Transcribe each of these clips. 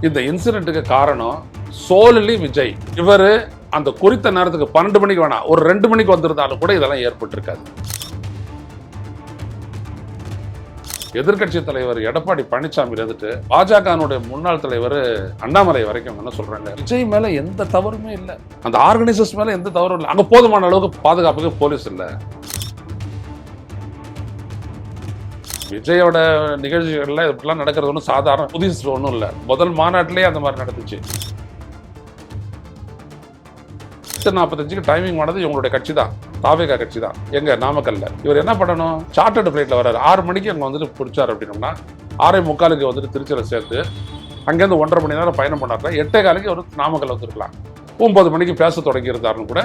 இந்த இன்சிடென்ட்டுக்கு காரணம் சோலலி விஜய். இவர் அந்த குறித்த நேரத்துக்கு பன்னெண்டு மணிக்கு வேணாம் ஒரு ரெண்டு மணிக்கு வந்திருந்தாலும் கூட இதெல்லாம் ஏற்பட்டிருக்காது. எதிர்க்கட்சி தலைவர் எடப்பாடி பழனிசாமி இருந்துட்டு பாஜகனுடைய முன்னாள் தலைவர் அண்ணாமலை வரைக்கும் என்ன சொல்றாங்க? விஜய் மேல எந்த தவறுமே இல்லை. அந்த ஆர்கனைசர்ஸ் மேல எந்த தவறும் இல்லை. அங்க போதுமான அளவுக்கு பாதுகாப்புக்கு போலீஸ் இல்லை. விஜயோட நிகழ்ச்சிகளில் இப்படிலாம் நடக்கிறது ஒன்றும் சாதாரண புதுசு ஒன்றும் இல்லை. முதல் மாநாட்டிலே அந்த மாதிரி நடந்துச்சு. எட்டு நாற்பத்தஞ்சுக்கு டைமிங் ஆனது இவங்களுடைய கட்சி தான் தாவேகா கட்சி தான் எங்க? நாமக்கல்ல. இவர் என்ன பண்ணணும்? சார்ட்டர்டு ஃப்ளைட்ல வர்றாரு. ஆறு மணிக்கு அங்கே வந்துட்டு பிடிச்சார் அப்படின்னோம்னா ஆறே முக்காலுக்கு வந்துட்டு திருச்சியில் சேர்த்து அங்கேருந்து ஒன்றரை மணி நேரம் பயணம் பண்ணார்ல எட்டே காலுக்கு அவர் நாமக்கல் வந்துருக்கலாம். ஒன்பது மணிக்கு பேச தொடங்கியிருந்தாருன்னு கூட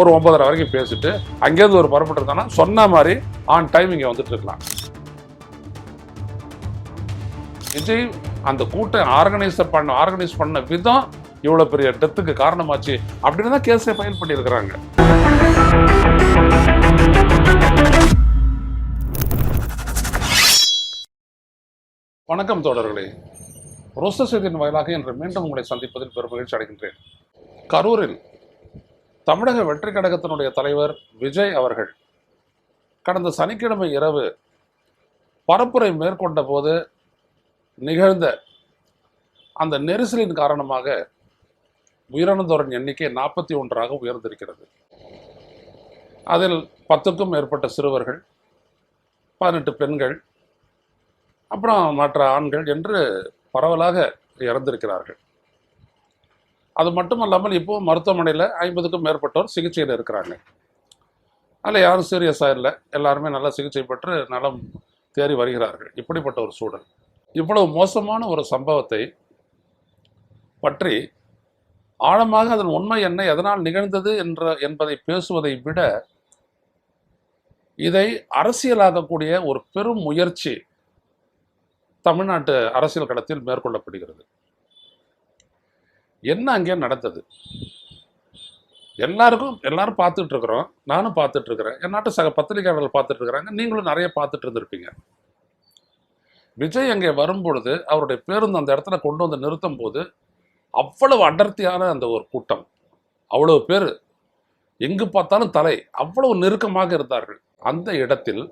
ஒரு ஒன்பதரை வரைக்கும் பேசிட்டு அங்கேருந்து ஒரு புறப்பட்டு இருந்தாங்கன்னா சொன்ன மாதிரி ஆன் டைம் இங்கே வந்துட்டு இருக்கலாம். விஜய் அந்த கூட்டம் ஆர்கனைஸ் பண்ண ஆர்கனைஸ் பண்ண விதம் இவ்வளவு பெரிய டெத்துக்கு காரணமாச்சு அப்படின்னு தான் கேஸை ஃபைல் பண்ணியிருக்கிறாங்க. வணக்கம் தோழர்களே. ரோச செய்தியின் வாயிலாக இன்று மீண்டும் உங்களை சந்திப்பதில் பெரும் மகிழ்ச்சி அடைகின்றேன். கரூரில் தமிழக வெற்றி கழகத்தினுடைய தலைவர் விஜய் அவர்கள் கடந்த சனிக்கிழமை இரவு பரப்புரை மேற்கொண்ட போது நிகழ்ந்த அந்த நெரிசலின் காரணமாக உயிரிழந்தோரின் எண்ணிக்கை நாற்பத்தி ஒன்றாக உயர்ந்திருக்கிறது. அதில் பத்துக்கும் மேற்பட்ட சிறுவர்கள் பதினெட்டு பெண்கள் அப்புறம் மற்ற ஆண்கள் என்று பரவலாக இறந்திருக்கிறார்கள். அது மட்டுமல்லாமல் இப்போ மருத்துவமனையில் ஐம்பதுக்கும் மேற்பட்டோர் சிகிச்சையில் இருக்கிறாங்க. அதில் யாரும் சீரியஸாக இல்லை. எல்லாருமே நல்லா சிகிச்சை பெற்று நலம் தேறி வருகிறார்கள். இப்படிப்பட்ட ஒரு சூழல். இவ்வளவு மோசமான ஒரு சம்பவத்தை பற்றி ஆழமாக அதன் உண்மை என்ன எதனால் நிகழ்ந்தது என்ற என்பதை பேசுவதை விட இதை அரசியலாக்கக்கூடிய ஒரு பெரும் முயற்சி தமிழ்நாட்டு அரசியல் களத்தில் மேற்கொள்ளப்படுகிறது. என்ன அங்கே நடந்தது? எல்லாருக்கும் எல்லாரும் பார்த்துட்டு இருக்கிறோம் நானும் பார்த்துட்டு இருக்கிறேன் என் நாட்டு சக பத்திரிகையாளர்கள் பார்த்துட்டு இருக்கிறாங்க நீங்களும் நிறைய பார்த்துட்டு இருந்திருப்பீங்க. விஜய் அங்கே வரும்பொழுது அவருடைய பேருந்து அந்த இடத்துல கொண்டு வந்து நிறுத்தும் போது அவ்வளவு அடர்த்தியான அந்த ஒரு கூட்டம். அவ்வளவு பேர். எங்கு பார்த்தாலும் தலை. அவ்வளவு நெருக்கமாக இருந்தார்கள். அந்த இடத்தில்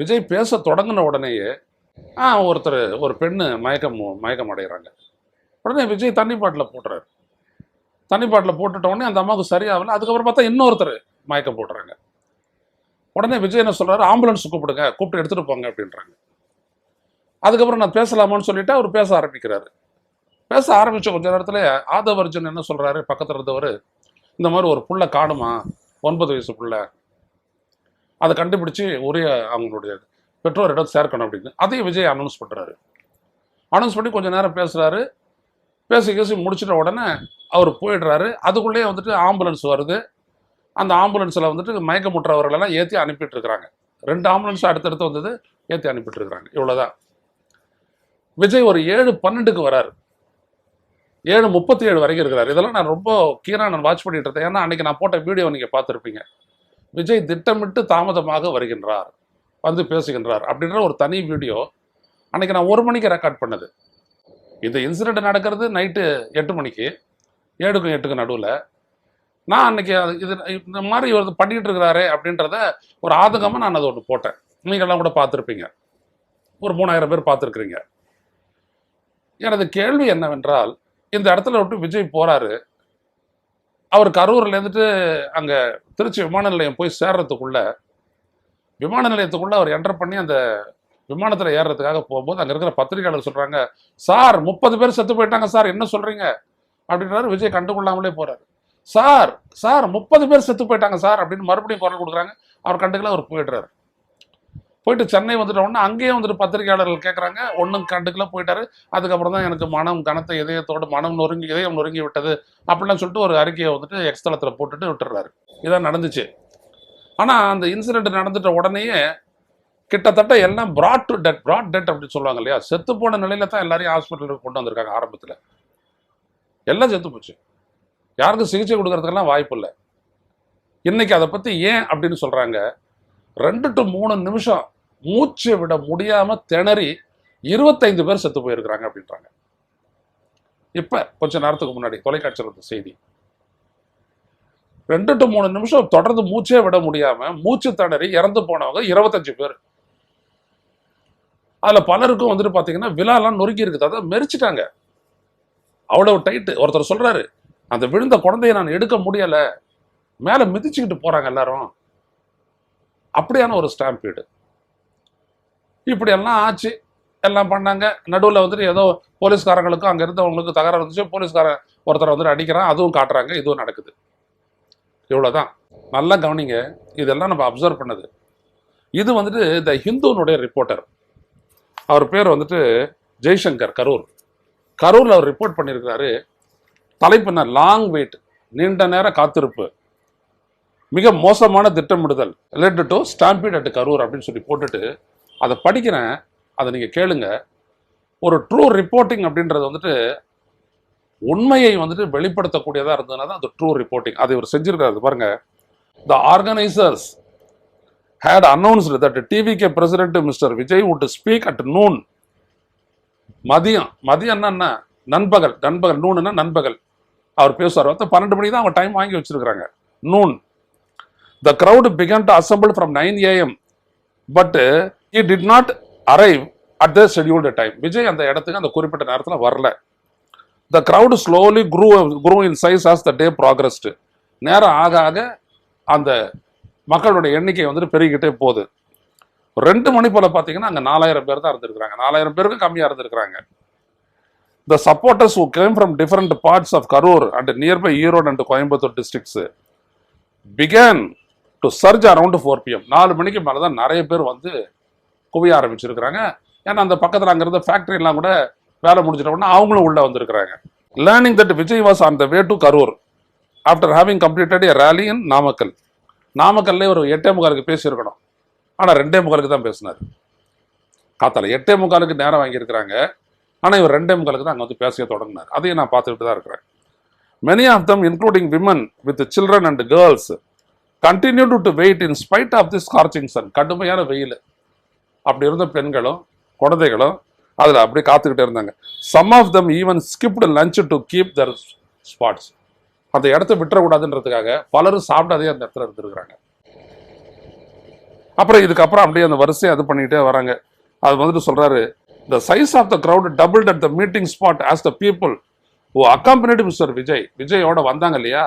விஜய் பேச தொடங்கின உடனேயே ஒருத்தர் ஒரு பெண்ணு மயக்கம் மயக்கம் அடைகிறாங்க. உடனே விஜய் தண்ணி பாட்டில் போட்டுறாரு. தண்ணி பாட்டில் போட்டுட்ட உடனே அந்த அம்மாவுக்கு சரியாகல. அதுக்கப்புறம் பார்த்தா இன்னொருத்தர் மயக்கம் போட்டுறாங்க உடனே விஜய் என்ன சொல்கிறாரு ஆம்புலன்ஸ் கூப்பிடுங்க கூப்பிட்டு எடுத்துகிட்டு போங்க அப்படின்றாங்க. அதுக்கப்புறம் நான் பேசலாமான்னு சொல்லிட்டு அவர் பேச ஆரம்பிக்கிறாரு. பேச ஆரம்பித்த கொஞ்ச நேரத்தில் ஆதவர்ஜன் என்ன சொல்கிறாரு பக்கத்தில் இருந்தவர் இந்த மாதிரி ஒரு புள்ள காணுமா? ஒன்பது வயசு புள்ள. அதை கண்டுபிடிச்சு ஒரே அவங்களுடைய பெற்றோரிடம் சேர்க்கணும் அப்படின்னு. அதையும் விஜய் அனௌன்ஸ் பண்ணுறாரு அனௌன்ஸ் பண்ணி கொஞ்சம் நேரம் பேசுகிறாரு பேசி பேசி முடிச்சிட்ட உடனே அவர் போயிடுறாரு. அதுக்குள்ளேயே வந்துட்டு ஆம்புலன்ஸ் வருது. அந்த ஆம்புலன்ஸில் வந்துட்டு மயக்கமுற்றவர்களெல்லாம் ஏற்றி அனுப்பிட்டு இருக்கிறாங்க. ரெண்டு ஆம்புலன்ஸ் அடுத்தடுத்து வந்தது ஏற்றி அனுப்பிட்டு இருக்கிறாங்க. இவ்வளோதான் விஜய் ஒரு ஏழு பன்னெண்டுக்கு வராரு. ஏழு முப்பத்தி ஏழு வரைக்கும் இருக்கிறார். இதெல்லாம் நான் ரொம்ப கீராக நான் வாட்ச் பண்ணிட்டு இருந்தேன் ஏன்னா அன்னைக்கு நான் போட்ட வீடியோ நீங்கள் பார்த்துருப்பீங்க. விஜய் திட்டமிட்டு தாமதமாக வருகின்றார். வந்து பேசுகின்றார். அப்படின்ற ஒரு தனி வீடியோ அன்னைக்கு நான் ஒரு மணிக்கு ரெக்கார்ட் பண்ணது. இந்த இன்சிடென்ட் நடக்கிறது நைட்டு எட்டு மணிக்கு. ஏழுக்கும் எட்டுக்கும் நடுவில். நான் அன்னைக்கு அது- இது இந்த மாதிரி இவர் பண்ணிட்டு இருக்கிறாரே அப்படின்றத ஒரு ஆதங்கமாக நான் அதை ஒன்று போட்டேன். நீங்கள்லாம் கூட பார்த்துருப்பீங்க. ஒரு மூணாயிரம் பேர் பார்த்துருக்குறீங்க. எனது கேள்வி என்னவென்றால் இந்த இடத்துல விட்டு விஜய் போறாரு. அவர் கரூர்லேருந்துட்டு இருந்துட்டு திருச்சி விமான நிலையம் போய் சேர்றதுக்குள்ள விமான நிலையத்துக்குள்ள அவர் என்டர் பண்ணி அந்த விமானத்தில் ஏறுறதுக்காக போகும்போது அங்கே இருக்கிற பத்திரிகையாளர் சொல்கிறாங்க சார் முப்பது பேர் செத்து போயிட்டாங்க சார் என்ன சொல்கிறீங்க அப்படின்றாரு. விஜய் கண்டுகொள்ளாமலே போகிறார் சார் சார் முப்பது பேர் செத்து போயிட்டாங்க சார் அப்படின்னு மறுபடியும் குரல் கொடுக்குறாங்க. அவர் கண்டுக்கல அவர் போயிடுறாரு. போயிட்டு சென்னை வந்துட்ட உடனே வந்துட்டு பத்திரிகையாளர்கள் கேட்குறாங்க ஒன்றும் கண்டுக்கல போயிட்டாரு. அதுக்கப்புறம் தான் எனக்கு மனம் கனத்த இதயத்தோடு மனம் நொறுங்கி இதயம் நொறுங்கி விட்டது அப்படிலாம் சொல்லிட்டு ஒரு அறிக்கையை வந்துட்டு எக்ஸ்தலத்தில் போட்டுட்டு விட்டுறாரு. இதான் நடந்துச்சு. ஆனால் அந்த இன்சிடென்ட் நடந்துட்ட உடனேயே கிட்டத்தட்ட எல்லாம் brought to dead brought dead அப்படின்னு சொல்லுவாங்க இல்லையா? செத்து போன நிலையில தான் எல்லாரையும் ஹாஸ்பிட்டலுக்கு கொண்டு வந்திருக்காங்க ஆரம்பத்தில். எல்லாம் செத்து போச்சு. யாருக்கும் சிகிச்சை கொடுக்கறதுக்கெல்லாம் வாய்ப்பு இல்லை. இன்னைக்கு அதை பற்றி ஏன் அப்படின்னு சொல்கிறாங்க ரெண்டு டு மூணு நிமிஷம் மூச்சு விட முடியாம திணறி இருபத்தைந்து பேர் செத்து போயிருக்கிறாங்க அப்படின்றாங்க. இப்ப கொஞ்ச நேரத்துக்கு முன்னாடி தொலைக்காட்சியில் வந்த செய்தி. ரெண்டு டு மூணு நிமிஷம் தொடர்ந்து மூச்சே விட முடியாம மூச்சு திணறி இறந்து போனவங்க இருபத்தஞ்சு பேர். அதுல பலருக்கும் வந்துட்டு பாத்தீங்கன்னா விழாலாம் நொறுக்கி இருக்குது அதை மெரிச்சிட்டாங்க. அவ்வளவு டைட்டு ஒருத்தர் சொல்றாரு அந்த விழுந்த குழந்தைய நான் எடுக்க முடியல. மேல மிதிச்சுக்கிட்டு போறாங்க எல்லாரும். அப்படியான ஒரு ஸ்டாம்பீடு இப்படி எல்லாம் ஆச்சு. எல்லாம் பண்ணாங்க. நடுவில் வந்துட்டு ஏதோ போலீஸ்காரங்களுக்கும் அங்கே இருந்தவங்களுக்கும் தகராறு இருந்துச்சு போலீஸ்காரன் ஒருத்தரை வந்துட்டு அடிக்கிறான். அதுவும் காட்டுறாங்க. இதுவும் நடக்குது. இவ்வளோதான் நல்லா கவனிங்க. இதெல்லாம் நம்ம அப்சர்வ் பண்ணது. இது வந்துட்டு த ஹிந்துனுடைய ரிப்போர்ட்டர். அவர் பேர் வந்துட்டு ஜெய்சங்கர் கரூர். கரூரில் அவர் ரிப்போர்ட் பண்ணியிருக்கிறாரு. தலைப்பு லாங் வெயிட் நீண்ட நேர காத்திருப்பு. மிக மோசமான திட்டமிடுதல். Led to stampede at Karur அப்படின்னு சொல்லி போட்டுட்டு அதை படிக்கிறேன் அதை நீங்கள் கேளுங்க. ஒரு ட்ரூ ரிப்போர்ட்டிங் அப்படின்றது வந்துட்டு உண்மையை வந்துட்டு வெளிப்படுத்தக்கூடியதாக இருந்ததுனா தான் அது ட்ரூ ரிப்போர்ட்டிங் அதை இவர் செஞ்சிருக்காரு பாருங்க. The organisers had announced that TVK president mister Vijay would speak at noon மதியம். மதியம்னா என்ன நண்பகல். நண்பகல். நூனுன்னா நண்பகல். அவர் பேசுவார். வந்து பன்னெண்டு மணி தான் அவங்க டைம் வாங்கி வச்சிருக்கிறாங்க. Noon the crowd began to assemble from nine AM but he did not arrive at the scheduled time Vijay அந்த இடத்துக்கு அந்த குறிப்பிட்ட நேரத்தில் வரல. The crowd slowly grew grew in size as the day progressed நேரம் ஆக ஆக அந்த மக்களுடைய எண்ணிக்கை வந்துட்டு பெருகிக்கிட்டே போகுது. ரெண்டு மணி போல பார்த்தீங்கன்னா அங்கே நாலாயிரம் பேர் தான் இருந்திருக்கிறாங்க. நாலாயிரம் பேருக்கு கம்மியாக இருந்திருக்கிறாங்க. The supporters who came from different parts of Karur and nearby Erode and Coimbatore districts began to surge around four PM நாலு மணிக்கு மேலே தான் நிறைய பேர் வந்து குவிய ஆரம்பிச்சிருக்கிறாங்க. ஏன்னா அந்த பக்கத்தில் அங்கே இருந்த ஃபேக்ட்ரிலாம் கூட வேலை முடிஞ்சிட்டவுடனே அவங்களும் உள்ளே வந்திருக்கிறாங்க. Learning that Vijay was on the way to Karur after having completed a rally in Namakkal நாமக்கல்லே ஒரு எட்டே முக்காலுக்கு பேசியிருக்கணும். ஆனால் ரெண்டே முக்காலுக்கு தான் பேசினார். காத்தால எட்டே முக்காலுக்கு நேரம் வாங்கியிருக்கிறாங்க. ஆனால் இவர் ரெண்டே முக்காலுக்கு தான் அங்கே வந்து பேச தொடங்கினார். அதையும் நான் பார்த்துக்கிட்டு தான் இருக்கிறேன். Many of them including women with children and girls continue to wait in spite of the scorching sun கடுமையான வெயில். அப்படி இருந்த பெண்களும் குழந்தைகளும் அதில் அப்படியே காத்துக்கிட்டே இருந்தாங்க. Some of them even skipped lunch to keep their spots அந்த இடத்த விட்டுறக்கூடாதுன்றதுக்காக பலரும் சாப்பிடாதே அந்த இடத்துல இருந்திருக்கிறாங்க. அப்புறம் இதுக்கப்புறம் அப்படியே அந்த வரிசையை அது பண்ணிக்கிட்டே வராங்க. அது வந்துட்டு சொல்கிறாரு the size of the crowd doubled at the meeting spot as the people who accompanied mister Vijay விஜயோட வந்தாங்க இல்லையா?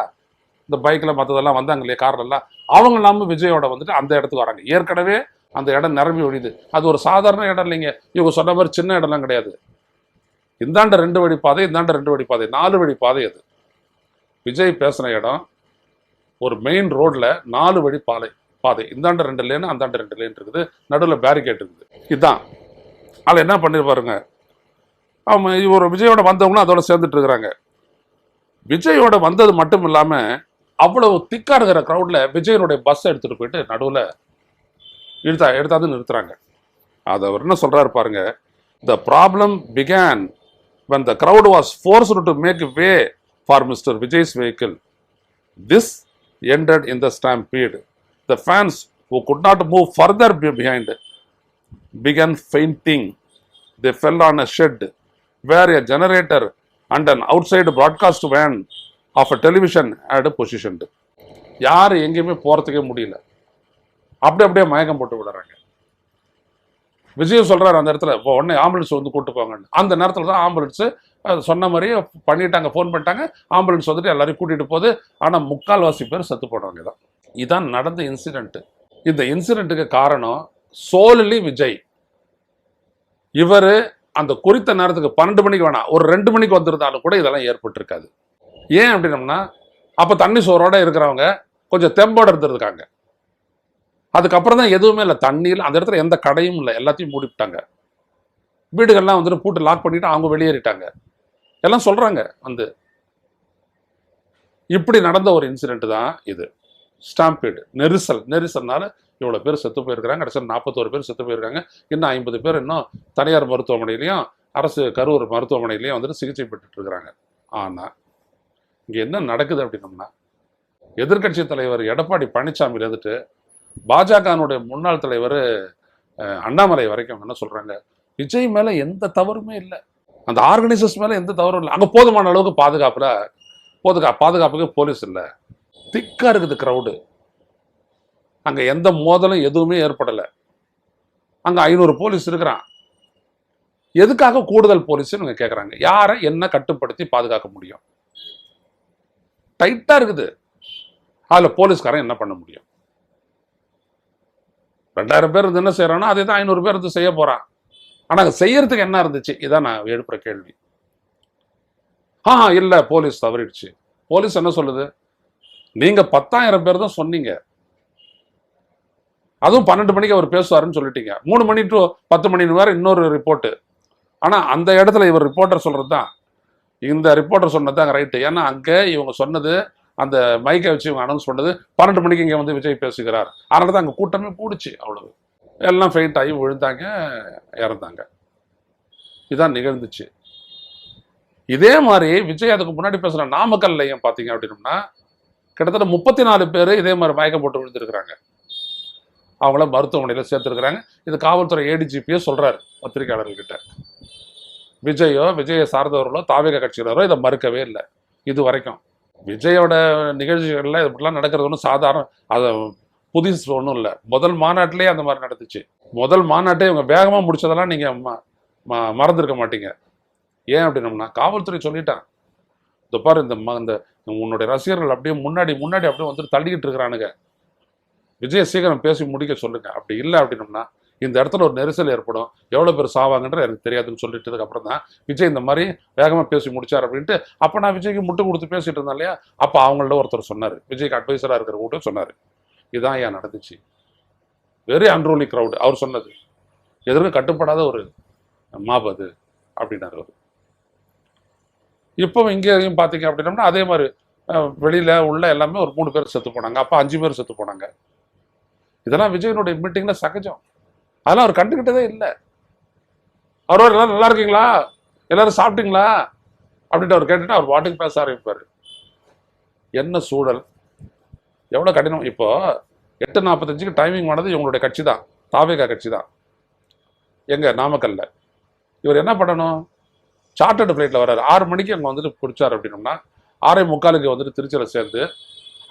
இந்த பைக்கில் மற்றதெல்லாம் வந்தாங்க இல்லையா? கார்லாம் அவங்க நாம விஜயோட வந்துட்டு அந்த இடத்துக்கு வராங்க. ஏற்கனவே அந்த இடம் நிரம்பி ஒழியுது. அது ஒரு சாதாரண இடம் இல்லைங்க. இவங்க சொன்ன மாதிரி சின்ன இடம்லாம் கிடையாது. இந்தாண்ட ரெண்டு வழி பாதை இந்தாண்ட ரெண்டு வழி பாதை நாலு வழி பாதை அது. விஜய் பேசின இடம் ஒரு மெயின் ரோட்ல நாலு வழி பாதை. பாதை இந்தாண்ட ரெண்டு லேன் அந்தாண்ட ரெண்டு லேன் இருக்குது. நடுவில் பேரிகேட் இருக்குது. இதுதான் அதில் என்ன பண்ணிருப்பாருங்க அவன் இவர் விஜயோட வந்தவங்களும் அதோட சேர்ந்துட்டு இருக்கிறாங்க. விஜயோட வந்தது மட்டும் இல்லாமல் அவ்வளவு திக்காக இருக்கிற க்ரௌடில் விஜயனுடைய பஸ்ஸை எடுத்துகிட்டு போயிட்டு நடுவில் எடுத்தா எடுத்தாந்து நிறுத்துறாங்க அது அவர் என்ன சொல்றாரு பாருங்க the problem began when the crowd was forced to make way for Mr. Vijay's vehicle. This ended in the stampede. The fans who could not move further be- behind began fainting. They fell on a shed where a generator and an outside broadcast van of a television had positioned. யார் எங்கேயுமே போகிறதுக்கே முடியல அப்படி அப்படியே மயக்கம் போட்டு விடுறாங்க. விஜய் சொல்கிறார் அந்த இடத்துல இப்போ உடனே ஆம்புலன்ஸ் வந்து கூட்டு போங்கன்னு. அந்த நேரத்தில் தான் ஆம்புலன்ஸு சொன்ன மாதிரியே பண்ணிட்டாங்க ஃபோன் பண்ணிட்டாங்க. ஆம்புலன்ஸ் வந்துட்டு எல்லாரையும் கூட்டிகிட்டு போகுது. ஆனால் முக்கால்வாசி பேர் செத்து போடுறாங்க தான். இதுதான் நடந்த இன்சிடெண்ட்டு இந்த இன்சிடெண்ட்டுக்கு காரணம் சோலலி விஜய். இவர் அந்த குறித்த நேரத்துக்கு பன்னெண்டு மணிக்கு வேணாம். ஒரு ரெண்டு மணிக்கு வந்திருந்தாலும் கூட இதெல்லாம் ஏற்பட்டிருக்காது. ஏன் அப்படின்னம்னா அப்போ தண்ணி சோறோட இருக்கிறவங்க கொஞ்சம் தெம்போட இருந்திருக்காங்க. அதுக்கப்புறம் தான் எதுவுமே இல்லை. தண்ணியில் அந்த இடத்துல எந்த கடையும் இல்லை. எல்லாத்தையும் மூடிவிட்டாங்க. வீடுகள்லாம் வந்துட்டு பூட்டு லாக் பண்ணிட்டு அவங்க வெளியேறிட்டாங்க. எல்லாம் சொல்கிறாங்க வந்து. இப்படி நடந்த ஒரு இன்சிடென்ட் தான் இது. ஸ்டாம்பீடு நெரிசல். நெரிசல்னால இவ்வளோ பேர் செத்து போயிருக்கிறாங்க. கடைசியில் நாற்பத்தோரு பேர் செத்து போயிருக்காங்க. இன்னும் ஐம்பது பேர் இன்னும் தனியார் மருத்துவமனையிலையும் அரசு கரூர் மருத்துவமனையிலையும் வந்துட்டு சிகிச்சை பெற்றுட்டு இருக்கிறாங்க. ஆனால் இங்கே என்ன நடக்குது அப்படின்னம்னா எதிர்க்கட்சி தலைவர் எடப்பாடி பழனிசாமி இருந்துட்டு பாஜகனுடைய முன்னாள் தலைவர் அண்ணாமலை வரைக்கும் என்ன சொல்றாங்க? விஜய் மேல எந்த தவறுமே இல்லை. அந்த ஆர்கனைசர்ஸ் மேலே எந்த தவறும் இல்லை. அங்க போதுமான அளவுக்கு பாதுகாப்பில் போதுகா பாதுகாப்புக்கு போலீஸ் இல்லை. திக்கா இருக்குது க்ரௌடு அங்க எந்த மோதலும் எதுவுமே ஏற்படலை. அங்க ஐநூறு போலீஸ் இருக்கிறான். எதுக்காக கூடுதல் போலீஸ்னு இவங்க கேட்குறாங்க யாரை என்ன கட்டுப்படுத்தி பாதுகாக்க முடியும்? டைட்டா இருக்குது. அதில் போலீஸ்காரன் என்ன பண்ண முடியும்? ரெண்டாயிரம் பேர் இருந்து என்ன செய்கிறானோ அதே தான் ஐநூறு பேர் இருந்து செய்ய போறான் ஆனா அங்க செய்யறதுக்கு என்ன இருந்துச்சு? இதான் நான் எழுப்புற கேள்வி. ஆ இல்ல போலீஸ் தவறிடுச்சு. போலீஸ் என்ன சொல்லுது? நீங்க பத்தாயிரம் பேர் தான் சொன்னீங்க. அதுவும் பன்னெண்டு மணிக்கு அவர் பேசுவாருன்னு சொல்லிட்டீங்க. மூணு மணி டு பத்து மணி வேற இன்னொரு ரிப்போர்ட்டு ஆனா அந்த இடத்துல இவர் ரிப்போர்ட்டர் சொல்கிறது தான் இந்த ரிப்போர்ட்டர் சொன்னது தான் ரைட்டு ஏன்னா அங்கே இவங்க சொன்னது அந்த மைக்கை வச்சு இவங்க அனௌன்ஸ் பண்ணது பன்னெண்டு மணிக்கு இங்கே வந்து விஜய் பேசுகிறார். அதனால தான் அங்கே கூட்டமே கூடுச்சு அவ்வளவு. எல்லாம் ஃபெயிண்ட் ஆகி விழுந்தாங்க இறந்தாங்க. இதுதான் நிகழ்ந்துச்சு. இதே மாதிரி விஜய் அதுக்கு முன்னாடி பேசுகிற நாமக்கல்லையும் பார்த்தீங்க அப்படின்னம்னா கிட்டத்தட்ட முப்பத்தி நாலு பேர் இதே மாதிரி மயக்கம் போட்டு விழுந்திருக்கிறாங்க. அவங்கள மருத்துவமனையில் சேர்த்துருக்குறாங்க. இது காவல்துறை ஏடிஜிபியே சொல்கிறார் பத்திரிகையாளர்கிட்ட விஜயோ விஜயை சார்ந்தவர்களோ தாவிக கட்சியினரோ இதை மறுக்கவே இல்லை. இது வரைக்கும். விஜயோட நிகழ்ச்சிகளில் இப்படிலாம் நடக்கிறது ஒன்றும் சாதாரண அதை புதுசு ஒன்றும் இல்லை. முதல் மாநாட்டிலே அந்த மாதிரி நடந்துச்சு. முதல் மாநாட்டே இவங்க வேகமாக முடிச்சதெல்லாம் நீங்கள் ம ம- மாட்டீங்க. ஏன் அப்படின்னம்னா காவல்துறை சொல்லிட்டான் இந்த பாரு இந்த ம- இந்த உன்னுடைய ரசிகர்கள் அப்படியே முன்னாடி முன்னாடி அப்படியே வந்துட்டு தள்ளிக்கிட்டு இருக்கிறானுங்க. விஜய் சீக்கிரம் பேசி முடிக்க சொல்லுங்க. அப்படி இல்லை அப்படின்னம்னா இந்த இடத்துல ஒரு நெரிசல் ஏற்படும். எவ்வளோ பேர் சாவாங்கன்ற எனக்கு தெரியாதுன்னு சொல்லிட்டதுக்கு அப்புறம் தான் விஜய் இந்த மாதிரி வேகமாக பேசி முடிச்சார் அப்படின்ட்டு அப்போ நான் விஜய்க்கு முட்டு கொடுத்து பேசிட்டு இருந்தேன் இல்லையா? அப்போ அவங்கள்ட்ட ஒருத்தர் சொன்னார். விஜய்க்கு அட்வைசராக இருக்கிற கூட சொன்னார். இதுதான் ஏன் நடந்துச்சு? வெரி அன்ரோலி க்ரௌடு அவர் சொன்னது. எதற்கும் கட்டுப்படாத ஒரு மாப் அது அப்படின்னாரு அவர். இப்போ இங்கேயும் பார்த்தீங்க அப்படின்னம்னா அதே மாதிரி வெளியில் வெளியில உள்ள எல்லாமே ஒரு மூணு பேர் செத்து போனாங்க. அப்போ அஞ்சு பேர் செத்து போனாங்க. இதெல்லாம் விஜயனுடைய மீட்டிங்ல சகஜம். அதெல்லாம் அவர் கண்டுக்கிட்டதே இல்லை. அவர் எல்லாரும் நல்லா இருக்கீங்களா? எல்லாரும் சாப்பிட்டீங்களா? அப்படின்ட்டு அவர் கேட்டுட்டு அவர் வாட்டுக்கு பேச ஆரம்பிப்பார். என்ன சூழல்? எவ்வளோ கடினம். இப்போ எட்டு நாற்பத்தஞ்சுக்கு டைமிங் ஆனது இவங்களுடைய கட்சி தான் தாவேகா கட்சி தான் எங்கள் நாமக்கல்ல. இவர் என்ன பண்ணணும்? சார்ட்டர்டு ஃப்ளைட்டில் வர்றாரு. ஆறு மணிக்கு அங்கே வந்துட்டு பிடிச்சார் அப்படின்னோம்னா ஆறே முக்காலுக்கு வந்துட்டு திருச்சியில் சேர்ந்து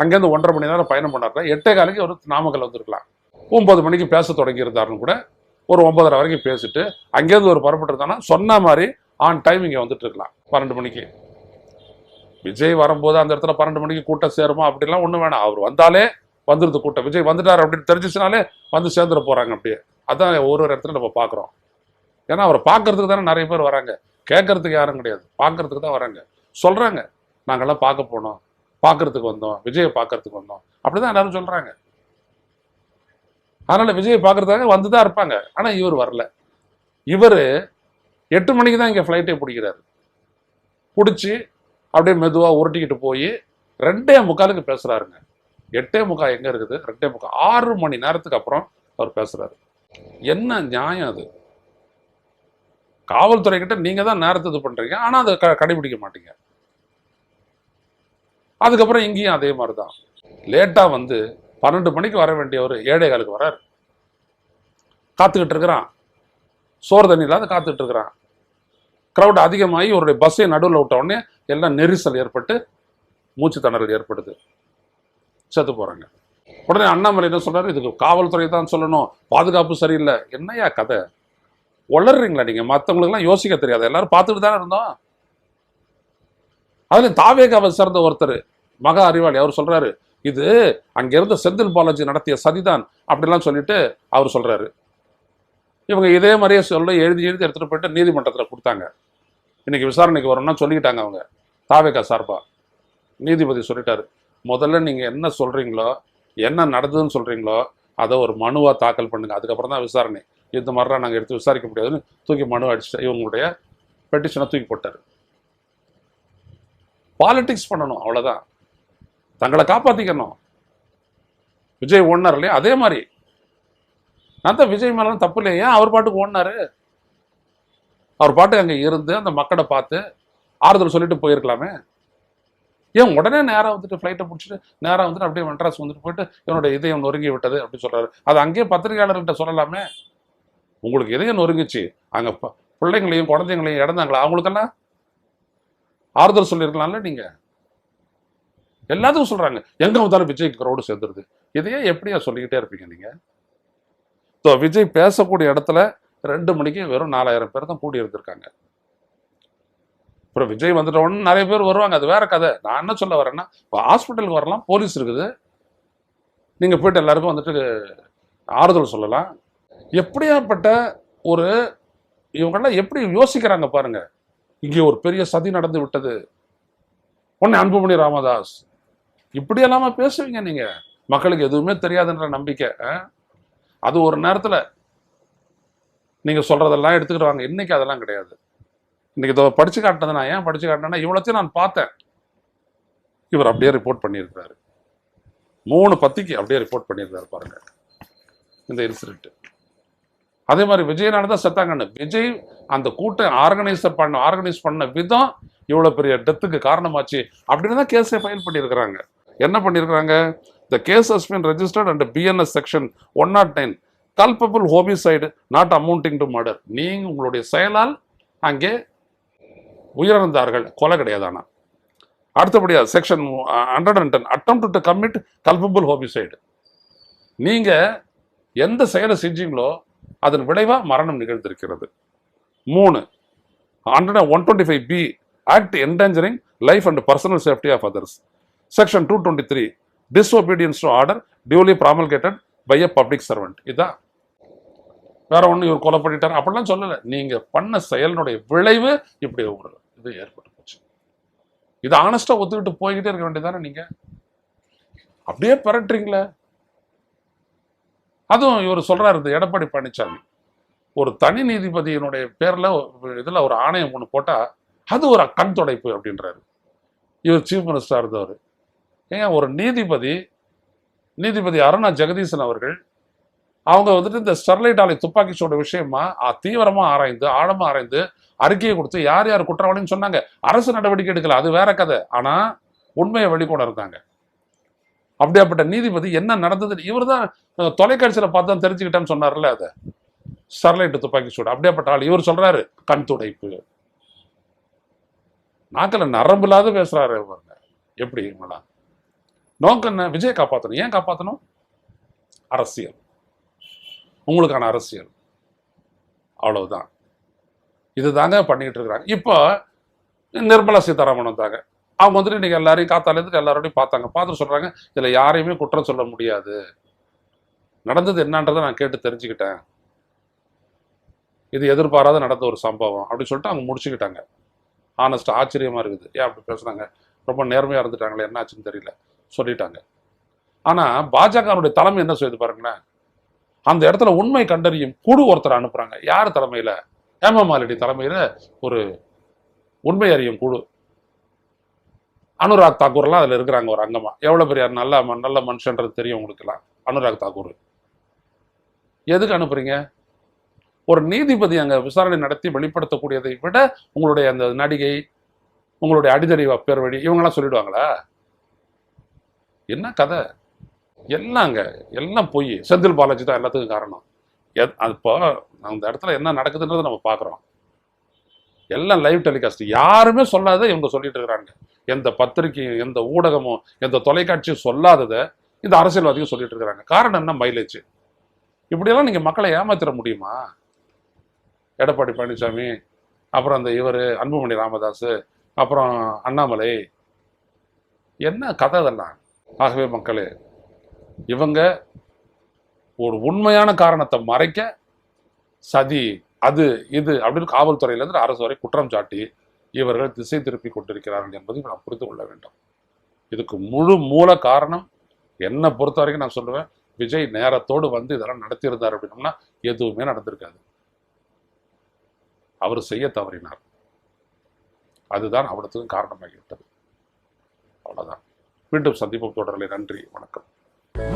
அங்கேருந்து ஒன்றரை மணி நேரம் பயணம் பண்ணார்னா எட்டே காலுக்கு அவர் நாமக்கல் வந்திருக்கலாம். ஒம்பது மணிக்கு பேச தொடங்கியிருந்தாருன்னு கூட ஒரு ஒன்பதரை வரைக்கும் பேசிட்டு அங்கேருந்து ஒரு புறப்பட்டுருந்தானா சொன்ன மாதிரி ஆன் டைம் இங்கே வந்துட்டு இருக்கலாம். பன்னெண்டு மணிக்கு. விஜய் வரும்போது அந்த இடத்துல பன்னெண்டு மணிக்கு கூட்டம் சேருமா அப்படிலாம் ஒன்றும் வேணாம். அவர் வந்தாலே வந்துருது கூட்டம். விஜய் வந்துட்டார் அப்படின்னு தெரிஞ்சிச்சுனாலே வந்து சேர்ந்துட போகிறாங்க அப்படியே. அதான் ஒரு ஒரு இடத்துல நம்ம பார்க்குறோம். ஏன்னா அவரை பார்க்கறதுக்கு தானே நிறைய பேர் வராங்க. கேட்கறதுக்கு யாரும் கிடையாது. பார்க்கறதுக்கு தான் வராங்க. சொல்கிறாங்க நாங்கள்லாம் பார்க்க போனோம். பார்க்கறதுக்கு வந்தோம். விஜயை பார்க்கறதுக்கு வந்தோம். அப்படி தான் எல்லாரும் சொல்கிறாங்க அதனால விஜயை பார்க்கறதுக்காக வந்து தான் இருப்பாங்க. ஆனால் இவர் வரல. இவர் எட்டு மணிக்கு தான் இங்கே ஃப்ளைட்டே பிடிக்கிறாரு. பிடிச்சி அப்படியே மெதுவாக உருட்டிக்கிட்டு போய் ரெண்டே முக்காலுக்கு பேசுகிறாருங்க எட்டே முக்கால் எங்கே இருக்குது? ரெண்டே முக்கால். ஆறு மணி நேரத்துக்கு அப்புறம் அவர் பேசுகிறாரு என்ன நியாயம் அது? காவல்துறை கிட்ட நீங்க தான் நேரத்தை இது பண்றீங்க. ஆனா அதை க கடைபிடிக்க மாட்டீங்க. அதுக்கப்புறம் இங்கேயும் அதே மாதிரி தான் லேட்டா வந்து பன்னெண்டு மணிக்கு வர வேண்டியவர் ஏழை காலுக்கு வரார். காத்துக்கிட்டு இருக்கிறான். சோறு தண்ணி இல்லாத காத்துக்கிட்டு இருக்கிறான். க்ரௌட் அதிகமாகி ஒரு பஸ்ஸை நடுவில் விட்ட உடனே எல்லாம் நெரிசல் ஏற்பட்டு மூச்சு திணறல் ஏற்படுது. செத்து போகிறாங்க உடனே அண்ணாமலை என்ன சொல்கிறாரு இதுக்கு காவல்துறை தான் சொல்லணும். பாதுகாப்பு சரியில்லை. என்னையா கதை? வளர்றீங்களா நீங்கள் மற்றவங்களுக்குலாம் யோசிக்க தெரியாது. எல்லாரும் பார்த்துட்டு தானே இருந்தோம். அதில் தாவேகாவை சேர்ந்த ஒருத்தர் மகா அறிவாளி அவர் சொல்கிறாரு இது அங்கிருந்த செந்தில் பாலாஜி நடத்திய சதிதான் அப்படிலாம் சொல்லிட்டு அவர் சொல்றாரு. இவங்க இதே மாதிரியே சொல்ல எழுதி எழுதி எடுத்துட்டு போயிட்டு நீதிமன்றத்துல கொடுத்தாங்க. இன்னைக்கு விசாரணைக்கு வரோம்னா சொல்லிக்கிட்டாங்க அவங்க தாவேகா சார்பா. நீதிபதி சொல்லிட்டாரு முதல்ல நீங்க என்ன சொல்றீங்களோ என்ன நடந்ததுன்னு சொல்றீங்களோ அதை ஒரு மனுவா தாக்கல் பண்ணுங்க. அதுக்கப்புறம் தான் விசாரணை. இந்த மாதிரிலாம் நாங்கள் எடுத்து விசாரிக்க முடியாதுன்னு தூக்கி மனு அடிச்சு இவங்களுடைய பெட்டிஷனை தூக்கி போட்டாரு. பாலிட்டிக்ஸ் பண்ணணும் அவ்வளவுதான். தங்களை காப்பாற்றிக்கணும் விஜய் ஓடினார் இல்லையா? அதே மாதிரி. நான் தான் விஜய் மேலாம் தப்பு இல்லையா? ஏன் அவர் பாட்டுக்கு ஓடினாரு? அவர் பாட்டுக்கு அங்கே இருந்து அந்த மக்களை பார்த்து ஆறுதல் சொல்லிட்டு போயிருக்கலாமே. ஏன் உடனே நேராக வந்துட்டு ஃப்ளைட்டை பிடிச்சிட்டு நேராக வந்துட்டு அப்படியே மெட்ராஸ் வந்துட்டு போயிட்டு என்னோட இதயம் நொறுங்கி விட்டது அப்படின்னு சொல்கிறாரு அது அங்கேயே பத்திரிகையாளர்கிட்ட சொல்லலாமே. உங்களுக்கு இதயம் நொறுங்குச்சு அங்கே பிள்ளைங்களையும் குழந்தைங்களையும் இறந்தாங்களா அவங்களுக்கெல்லாம் ஆறுதல் சொல்லியிருக்கலாம்ல நீங்கள் எல்லாத்துக்கும் சொல்றாங்க. எங்க வந்தாலும் விஜய் க்ரௌடு சேர்ந்துருது. இதையே எப்படியா சொல்லிக்கிட்டே இருப்பீங்க நீங்க? ஸோ விஜய் பேசக்கூடிய இடத்துல ரெண்டு மணிக்கு வெறும் நாலாயிரம் பேர் தான் கூடி இருந்திருக்காங்க. அப்புறம் விஜய் வந்துட்ட உடனே நிறைய பேர் வருவாங்க. அது வேற கதை. நான் என்ன சொல்ல வரேன்னா இப்போ ஹாஸ்பிட்டலுக்கு வரலாம் போலீஸ் இருக்குது. நீங்க போயிட்டு எல்லாருக்கும் வந்துட்டு ஆறுதல் சொல்லலாம். எப்படியாப்பட்ட ஒரு இவங்கெல்லாம் எப்படி யோசிக்கிறாங்க பாருங்க. இங்கே ஒரு பெரிய சதி நடந்து விட்டது. உடனே அன்புமணி ராமதாஸ் இப்படி எல்லாம பேசுவீங்க நீங்க. மக்களுக்கு எதுவுமே தெரியாதுன்ற நம்பிக்கை அது ஒரு நேரத்துல நீங்க சொல்றதெல்லாம் எடுத்துக்கிட்டு வாங்க இன்னைக்கு அதெல்லாம் கிடையாது. இன்னைக்கு இதை படிச்சு காட்டினது நான் ஏன் படிச்சு காட்டினேன்னா இவ்வளோத்தையும் நான் பார்த்தேன். இவர் அப்படியே ரிப்போர்ட் பண்ணியிருக்கிறாரு. மூணு பத்திக்கு அப்படியே ரிப்போர்ட் பண்ணியிருக்காரு பாருங்க. இந்த இன்சிடென்ட் அதே மாதிரி விஜயனால தான் செத்தாங்கன்னு விஜய் அந்த கூட்டம் ஆர்கனைசர் பண்ண ஆர்கனைஸ் பண்ண விதம் இவ்வளோ பெரிய டெத்துக்கு காரணமாச்சு அப்படின்னு தான் கேஸை ஃபைல் பண்ணியிருக்கிறாங்க. என்ன பண்ணியிருக்கிறாங்க the case has been registered and BNS section one nought nine culpable homicide not amounting to murder நீங்கள் உங்களுடைய செயலால் அங்கே உயிரிழந்தார்கள். கொலை கிடையாது அடுத்தபடியாக section hundred and ten attempt to commit culpable homicide நீங்கள் எந்த செயலை செஞ்சீங்களோ அதன் விளைவாக மரணம் நிகழ்ந்திருக்கிறது. மூணு hundred one twenty five B act endangering life and personal safety of others section two twenty three disobedience to order duly promulgated by a public servant இதான் வேற ஒன்று இவர் கொலை பண்ணிட்டார். அப்படிலாம் சொல்லலை. நீங்கள் பண்ண செயலினுடைய விளைவு இப்படி ஒரு இது ஏற்பட்டு போச்சு. இது ஆனஸ்டாக ஒத்துக்கிட்டு போய்கிட்டே இருக்க வேண்டியதானே நீங்கள் அப்படியே பரட்டுறீங்களே. அதுவும் இவர் சொல்கிறாரு இந்த எடப்பாடி பழனிசாமி ஒரு தனி நீதிபதியினுடைய பேரில் இதில் ஒரு ஆணையம் ஒன்று போட்டால் அது ஒரு கண் துடைப்பு அப்படின்றாரு. இவர் சீஃப் மினிஸ்டராக இருந்தவர். ஏங்க ஒரு நீதிபதி நீதிபதி அருணா ஜெகதீசன் அவர்கள் அவங்க வந்துட்டு இந்த ஸ்டெர்லைட் ஆலை துப்பாக்கி சூடு விஷயமா தீவிரமா ஆராய்ந்து ஆழமா ஆராய்ந்து அறிக்கையை கொடுத்து யார் யார் குற்றவாளின்னு சொன்னாங்க. அரசு நடவடிக்கை எடுக்கல அது வேற கதை. ஆனா உண்மையை வெளிக்கொண்டு இருக்காங்க. அப்படியாப்பட்ட நீதிபதி என்ன நடந்தது இவர் தான் தொலைக்காட்சியில பார்த்து தான் தெரிஞ்சுக்கிட்டேன்னு சொன்னார்ல அதை. ஸ்டெர்லைட் துப்பாக்கி சூடு அப்படியாப்பட்ட ஆள் இவர் சொல்றாரு கண் துடைப்பு. நாக்கில் நரம்பு இல்லாத பேசுறாரு பாருங்க எப்படி இவங்களாம் நோக்கம் என்ன? விஜய் காப்பாற்றணும் ஏன் காப்பாற்றணும் அரசியல். உங்களுக்கான அரசியல். அவ்வளவுதான். இதுதாங்க பண்ணிக்கிட்டு இருக்கிறாங்க. இப்போ நிர்மலா சீதாராமன் வந்தாங்க. அவங்க வந்துட்டு இன்னைக்கு எல்லாரையும் காத்தாலேருந்து எல்லாரோடையும் பார்த்தாங்க. பார்த்துட்டு சொல்றாங்க இதில் யாரையுமே குற்றம் சொல்ல முடியாது. நடந்தது என்னன்றதை நான் கேட்டு தெரிஞ்சுக்கிட்டேன். இது எதிர்பாராத நடந்த ஒரு சம்பவம். அப்படின்னு சொல்லிட்டு அவங்க முடிச்சுக்கிட்டாங்க. ஆனஸ்ட் ஆச்சரியமாக இருக்குது. ஏன் அப்படி பேசுனாங்க? ரொம்ப நேர்மையாக இருந்துட்டாங்களே. என்ன ஆச்சுன்னு தெரியல. சொல்லிட்டாங்க. ஆனா பாஜகனுடைய தலைமை என்ன செய்யுது பாருங்களேன். அந்த இடத்துல உண்மை கண்டறியும் குழு ஒருத்தர் அனுப்புறாங்க. யார் தலைமையில? ஹேமா தலைமையில் தலைமையில ஒரு உண்மை அறியும் குழு. அனுராக் தாக்கூர்லாம் அதுல இருக்கிறாங்க ஒரு அங்கமா. எவ்வளவு பெரிய நல்ல ம- நல்ல மனுஷன்றது தெரியும் உங்களுக்குலாம் அனுராக் தாக்கூர். எதுக்கு அனுப்புறீங்க? ஒரு நீதிபதி அங்க விசாரணை நடத்தி வெளிப்படுத்தக்கூடியதை விட உங்களுடைய அந்த நடிகை உங்களுடைய அடிதடி பேர் வழி இவங்கெல்லாம் சொல்லிடுவாங்களா? என்ன கதை? எல்லாங்க எல்லாம் பொய் செந்தில் பாலாஜி தான் எல்லாத்துக்கும் காரணம். எத்- அப்போ அந்த இடத்துல என்ன நடக்குதுன்றதை நம்ம பார்க்குறோம். எல்லாம் லைவ் டெலிகாஸ்ட் யாருமே சொல்லாத இவங்க சொல்லிட்டு இருக்கிறாங்க. எந்த பத்திரிகையும் எந்த ஊடகமும் எந்த தொலைக்காட்சியும் சொல்லாததை இந்த அரசியல்வாதிகள் சொல்லிட்டு இருக்கிறாங்க. காரணம் என்ன? மைலேஜ் இப்படியெல்லாம் நீங்கள் மக்களை ஏமாத்திட முடியுமா? எடப்பாடி பழனிசாமி அப்புறம் அந்த இவர் அன்புமணி ராமதாஸ் அப்புறம் அண்ணாமலை. என்ன கதை இதெல்லாம் ஆகவே மக்களே இவங்க ஒரு உண்மையான காரணத்தை மறைக்க சதி அது இது அப்படின்னு காவல்துறையிலிருந்து அரசு வரை குற்றம் சாட்டி இவர்கள் திசை திருப்பி கொண்டிருக்கிறார்கள் என்பதை நாம் புரிந்து கொள்ள வேண்டும். இதுக்கு முழு மூல காரணம் என்னை பொறுத்த வரைக்கும் நான் சொல்லுவேன் விஜய் நேரத்தோடு வந்து இதெல்லாம் நடத்தியிருந்தார் அப்படின்னோம்னா எதுவுமே நடந்திருக்காது. அவர் செய்ய தவறினார். அதுதான் அவடத்துக்கும் காரணமாகிவிட்டது. மீண்டும் சந்திப்போம் தொடரலை. நன்றி வணக்கம்.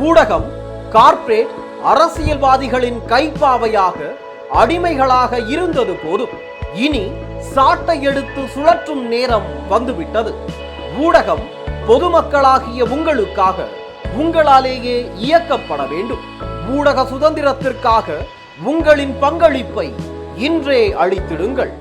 ஊடகம் கார்ப்பரேட் அரசியல்வாதிகளின் கைப்பாவையாக அடிமைகளாக இருந்தது போதும். இனி சாட்டை எடுத்து சுழற்றும் நேரம் வந்துவிட்டது. ஊடகம் பொதுமக்களாகிய உங்களுக்காக உங்களாலேயே இயக்கப்பட வேண்டும். ஊடக சுதந்திரத்திற்காக உங்களின் பங்களிப்பை இன்றே அளித்திடுங்கள்.